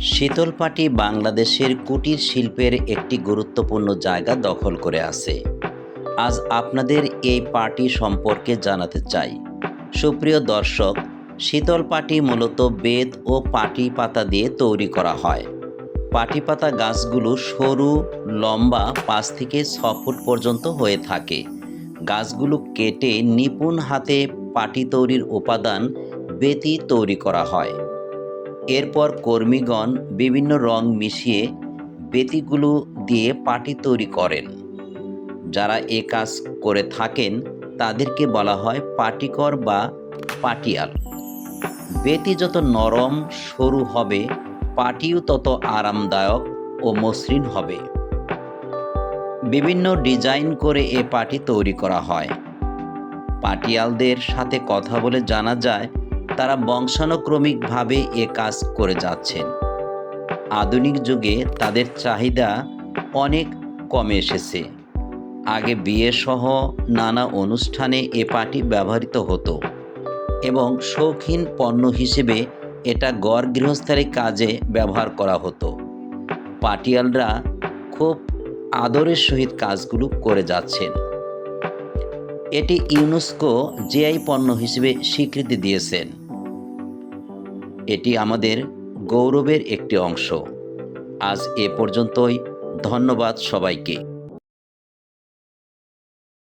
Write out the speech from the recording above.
শীতলপাটি বাংলাদেশের কুটির শিল্পের একটি গুরুত্বপূর্ণ জায়গা দখল করে আছে। আজ আপনাদের এই পার্টি সম্পর্কে জানাতে চাই। সুপ্রিয় দর্শক শীতল পাটি মূলত বেত ও পাটি পাতা দিয়ে তৈরি করা হয়। পাটি পাতা গাছগুলো সরু, লম্বা পাঁচ থেকে ছ ফুট পর্যন্ত হয়ে থাকে। গাছগুলো কেটে নিপুণ হাতে পাটি তৈরির উপাদান বেতি তৈরি করা হয়। এরপর কর্মীগণ বিভিন্ন রং মিশিয়ে বেতিগুলো দিয়ে পাটি তৈরি করেন। যারা এ কাজ করে থাকেন, তাদেরকে বলা হয় পাটিকর বা পাটিয়াল। বেতি যত নরম, সরু হবে, পাটিও তত আরামদায়ক ও মসৃণ হবে। বিভিন্ন ডিজাইন করে এ পাটি তৈরি করা হয়। পাটিয়ালদের সাথে কথা বলে জানা যায় তারা বংশানুক্রমিকভাবে এ কাজ করে যাচ্ছেন। আধুনিক যুগে তাদের চাহিদা অনেক কমে এসেছে। আগে বিয়ে সহ নানা অনুষ্ঠানে এ পাটি ব্যবহৃত হতো এবং শৌখিন পণ্য হিসেবে এটা গড় গৃহস্থালী কাজে ব্যবহার করা হতো। পাটিয়ালরা খুব আদরের সহিত কাজগুলো করে যাচ্ছেন। এটি ইউনেস্কো জিআই পণ্য হিসেবে স্বীকৃতি দিয়েছেন। এটি আমাদের গৌরবের একটি অংশ। আজ এ পর্যন্তই। ধন্যবাদ সবাইকে।